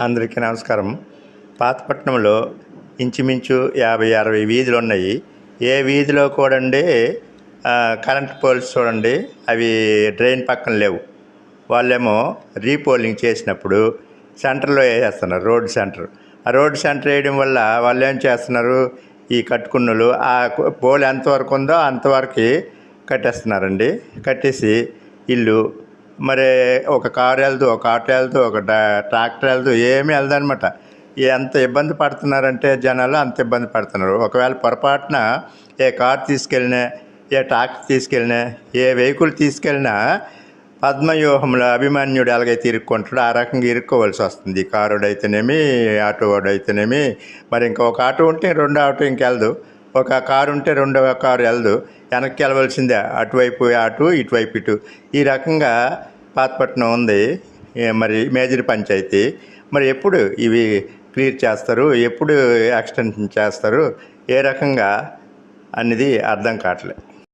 అందరికీ నమస్కారం. పాతపట్నంలో ఇంచుమించు యాభై అరవై వీధులు ఉన్నాయి. ఏ వీధిలో కూడా కరెంట్ పోల్స్ చూడండి అవి డ్రైన్ పక్కన లేవు. వాళ్ళేమో రీపోలింగ్ చేసినప్పుడు సెంటర్లో వేసేస్తున్నారు రోడ్ సెంటర్. ఆ రోడ్ సెంటర్ వేయడం వల్ల వాళ్ళు ఏం చేస్తున్నారు ఈ కట్టుకున్నలు ఆ పోల్ ఎంతవరకు ఉందో అంతవరకు కట్టేస్తున్నారండి. కట్టేసి ఇల్లు మరి ఒక కారు వెళ్తూ ఒక ఆటో వెళ్తూ ఒక ట్రాక్టర్ వెళ్తూ ఏమీ వెళ్దనమాట ఎంత ఇబ్బంది పడుతున్నారంటే జనాలు అంత ఇబ్బంది పడుతున్నారు. ఒకవేళ పొరపాటున ఏ కార్ తీసుకెళ్ళినా ఏ ట్రాక్టర్ తీసుకెళ్ళినా ఏ వెహికల్ తీసుకెళ్ళినా పద్మవ్యూహంలో అభిమాన్యుడు ఎలాగైతే ఇరుక్కుంటాడో ఆ రకంగా ఇరుక్కోవలసి వస్తుంది. కారుడు అయితేనేమి ఆటో వాడు అయితేనేమి మరి ఇంకొక ఆటో ఉంటే రెండు ఆటో ఇంకెళ్ళదు ఒక కారు ఉంటే రెండవ కారు వెళ్ళదు వెనక్కి వెళ్ళవలసిందే. అటువైపు అటు ఇటువైపు ఇటు. ఈ రకంగా పాతపట్నం ఉంది. మరి మేజర్ పంచాయతీ. మరి ఎప్పుడు ఇవి క్లియర్ చేస్తారు? ఎప్పుడు ఎక్స్టెన్షన్ చేస్తారు? ఏ రకంగా? అనేది అర్థం కావట్లేదు